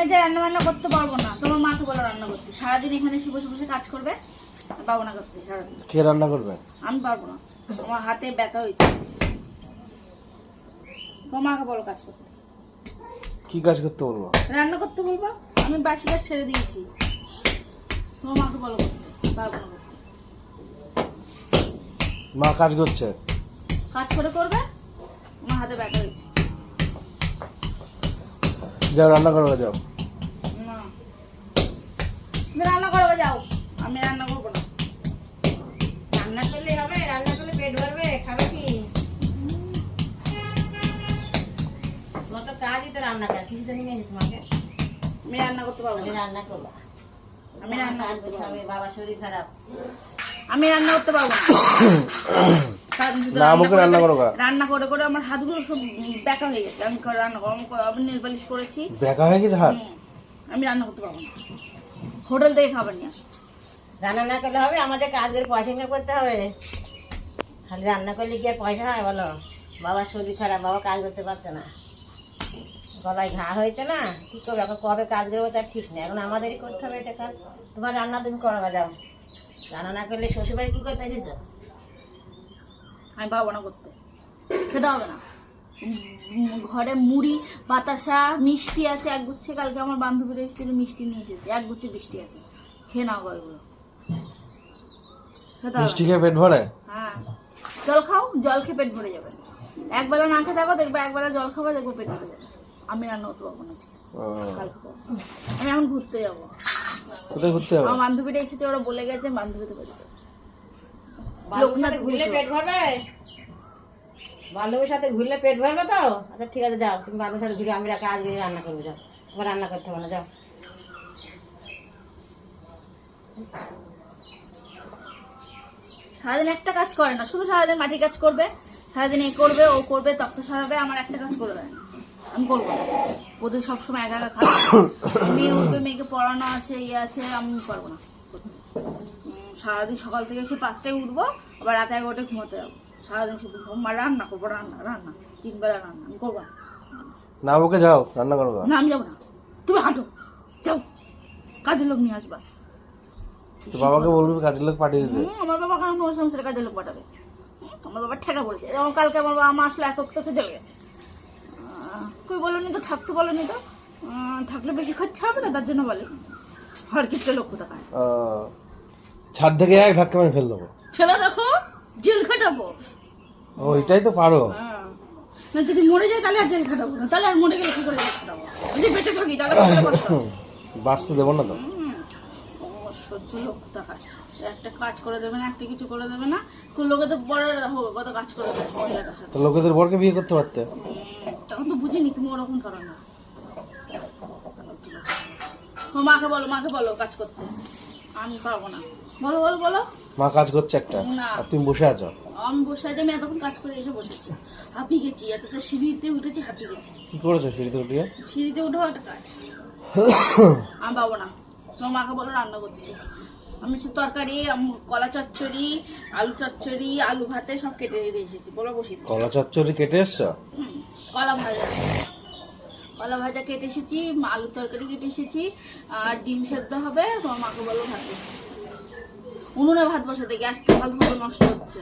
আমি যে রান্না বান্না করতে পারব না তোমার মাকে বলো রান্না করতে। সারাদিন এখানে এসে বসে বসে কাজ করবে পারব না করতে সারাদিন। কে রান্না করবে? আমি পারব না। আমার হাতে ব্যথা হয়েছে। তোমার মাকে বলো কাজ করতে। কি কাজ করতে বলব? রান্না করতে বলব? আমি বাসি কাজ ছেড়ে দিয়েছি। তোমার মাকে বলো করতে। পারব না মা কাজ করছে? কাজ করে করবে? আমার হাতে ব্যথা হয়েছে। যাও রান্না করবে যাও। তুমি রান্না করবে যাও। আমি রান্না করব না। রান্না করলে হবে রান্না করলে পেট ভরবে খাবে কি? তোমার তো কাজই তো রান্না কিছু জানি না তোমাকে। আমি রান্না করতে পারব তুমি রান্না করবা আমি রান্না করতে পারব বাবা শরীর খারাপ। আমি রান্না করতে পারব না। না, আমাকে রান্না করো রান্না করে করে আমার হাতগুলো সব ব্যাকা হয়ে গেছে। আমি রান্না করব আমি নেল পালিশ করেছি। বেকা হয়ে গেছে হাত? আমি রান্না করতে পারব না। হোটেল থেকে খাবার নিয়ে আসো। রান্না না করলে হবে আমাদের কাজ করে পয়সা ইনকাম করতে হবে। খালি রান্না করলে কি আর পয়সা হয় বলো? বাবার শরীর খারাপ বাবা কাজ করতে পারছে না। গলায় ঘা হয়েছে না কি করবে? এখন কবে কাজ করব তার ঠিক নেই। এখন আমাদেরই করতে হবে এটা কাজ। তোমার রান্না তুমি করবে যাও। রান্না না করলে শ্বশুরবাড়ি কী করতে এসেছ? আমি পারব না করতে। খেতে হবে না। ঘরে মুড়ি বাতাসা মিষ্টি আছে এক গুচ্ছে। কালকে আমার বান্ধবীরা এসেছিল মিষ্টি নিয়ে এসেছে এক গুচ্ছে মিষ্টি আছে। খেয়ে নাও গো এগুলো মিষ্টি খেয়ে পেট ভরে? হ্যাঁ। জল খাও জল খেয়ে পেট ভরে যাবে। একবেলা না খেয়ে থাকো দেখবে একবেলা জল খাবে দেখব পেট ভরে যাবে। আমি রান্না করতে পারব না আমি এখন ঘুরতে যাব। কোথায় ঘুরতে যাবে? আমার বান্ধবীরা এসেছে ওরা বলে গেছে বান্ধবীতে বাড়িতে। লোকনাথ ঘুরলে পেট ভরবে বান্ধবীর সাথে ঘুরলে পেট ভরবে তো? আচ্ছা ঠিক আছে, যাও। তুমি বান্ধবীর সাথে ঘুরে আমি কাজ করে রান্না করব, যাও। তোমার রান্না করতে হবে না, যাও। সারাদিন একটা কাজ করে না, শুধু সারাদিন মাটি কাজ করবে। সারাদিন এ করবে, ও করবে তক্তা সারাবে, আমার একটা কাজ করে দেয়। আমি করব না। ওদের সবসময় একা একা খাবে। মেয়ে উঠবে, মেয়েকে পড়ানো আছে ইয়ে আছে, আমি পারব না। সারাদিন সকাল থেকে এসে পাঁচটায় উঠবো, আবার রাতে এগারোটায় ঘুমোতে যাব। সারাদিন শুধু ঘুমা রান্না করব রান্না রান্না তিন বেলা রান্না আমি করব না। ওকে যাও রান্না করবে না আমি যাব না। তুমি হাঁটো যাও। কাজের লোক নিয়ে আসবা। তো বাবাকে বলবি কাজের লোক পাঠিয়ে দিতে। আমার বাবা কারণ তোমার সংসারে কাজে লোক পাঠাবে? আমার বাবা ঠেকা বলছে। যেমন কালকে আমার বাবা মা আসলে একক তোকে চলে গেছে। কই বলনি তো থাকতে বলনি তো? থাকলে বেশি খরচা হবে না? তার জন্য বলে। হর ক্ষেত্রে লোক কোথা পায় ও, ছাদ থেকে এক ধাক্কা মেরে ফেল দেবো। ফেলে দেখো জেল খাটাবো। ও এটাই তো পারো। হ্যাঁ। না যদি মরে যায় তাহলে আর জেল খাটাবো না। তাহলে আর মরে গেলে কি করে জেল খাটাবো? যদি বেঁচে থাকি তাহলে বাঁচতে দেবো না তো। সহ্য লোক দেখায় একটা কাজ করে দেবে না একটা কিছু করে দেবে না। কোন লোকে তো বড় কত কাজ করে দেবে মহিলাটার সাথে। লোকেদের বরকে বিয়ে করতে পারতে? তখন তো বুঝিনি তুমি ওরকম করো না। মাকে বলো মাকে বলো কাজ করতে। আমি পারব না। বলো বলো বলো। মা কাজ করছে একটা। আর তুমি বসে আছো? আমি বসে আছি আমি এতক্ষণ কাজ করে এসে বসেছি। হাঁপিয়ে গেছি এত তো সিঁড়িতে উঠেছি হাঁপিয়ে গেছি। কি করেছ সিঁড়িতে উঠিয়ে? সিঁড়িতে উঠেও একটা কাজ। আমি পাবো না তোমার মাকে বলো রান্না করতে। আমি হচ্ছে তরকারি কলা চচ্চড়ি আলু চচ্চড়ি আলু ভাতে সব কেটে দিয়ে এসেছি। বলো বসে। কলা চচ্চড়ি কেটে এসছো? কলা ভাজা। কলা ভাজা কেটে এসেছি আলু তরকারি কেটে এসেছি আর ডিম সেদ্ধ হবে তোমার মাকে বলো ভাতে। উনুনে ভাত বসাতে গ্যাসটা ফালতু ফালতু নষ্ট হচ্ছে।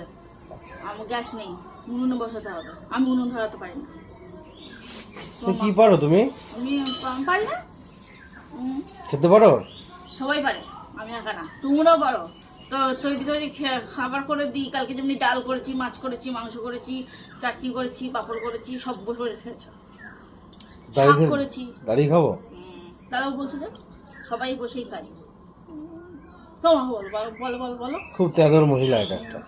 আমার গ্যাস নেই উনুনে বসাতে হবে। আমি উনুন ধরাতে পারি না। কি পারো তুমি? আমি পারি না? খেতে পারো? সবাই পারে আমি একা না। তোমরাও পারো। তো তৈরি তৈরি খাবার করে দিই। কালকে যেমনি ডাল করেছি মাছ করেছি মাংস করেছি চাটনি করেছি পাঁপড় করেছি সব বসে খেয়েছো। শাক করেছি। দাঁড়িয়ে খাব? তারাও বলছে যে সবাই বসেই খাই তোমার বলো বলো বলো বলো বলো খুব তেদর মহিলা এটা একটা।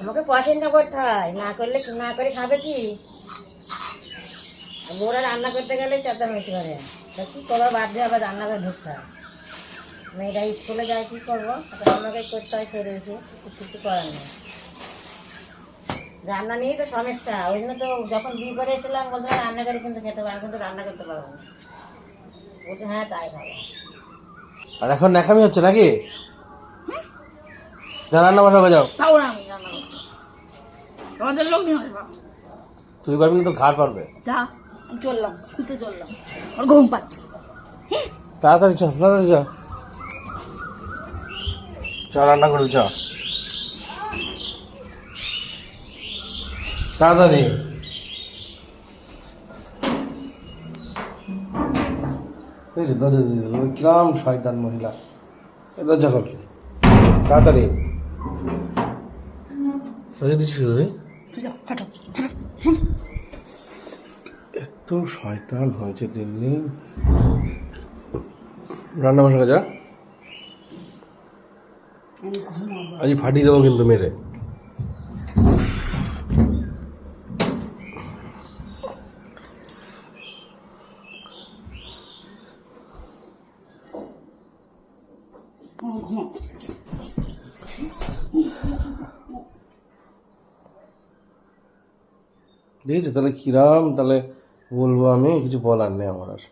আমাকে ইনকাম করতে হয় না করলে না করে খাবে কি? আর রান্না করতে গেলে চেঁচামেচি করে। তা কি করব বাদ দিয়ে আবার রান্না করে ঢুকতে হয়। মেয়েরা স্কুলে যায় কি করব? আমাকে করতে হয় করে এসে কিছু করার নেই। রান্না নিয়েই তো সমস্যা। ওই জন্য তো যখন বিয়ে করে এসেছিলাম বলতে রান্না করে কিন্তু খেতে পারব কিন্তু রান্না করতে পারব না। বলছে হ্যাঁ তাই খাব আর এখন ন্যাকামি হচ্ছে নাকি? যা রান্না বসাবে যাও তাও না আমি রান্না করছি তোমাদের লোক নিয়ে আসবা। তুই পারবি না তো ঘাড় পারবে। যা আমি চললাম শুতে চললাম। আমার ঘুম পাচ্ছে। তাড়াতাড়ি চ তাড়াতাড়ি চ। চ রান্না করে চ। তাড়াতাড়ি। যে দরজা দিয়ে দিল কিরাম শয়তান মহিলা। এ দরজা খোল। তাড়াতাড়ি। এত শয়তান হয়েছে দিন দিন রান্না বসা যা আজ ফাটিয়ে দেবো কিন্তু মেরে। আমার ঘুমাও দেখেছ তাহলে কিরাম তাহলে বলব আমি কিছু বলার নেই আমার আর।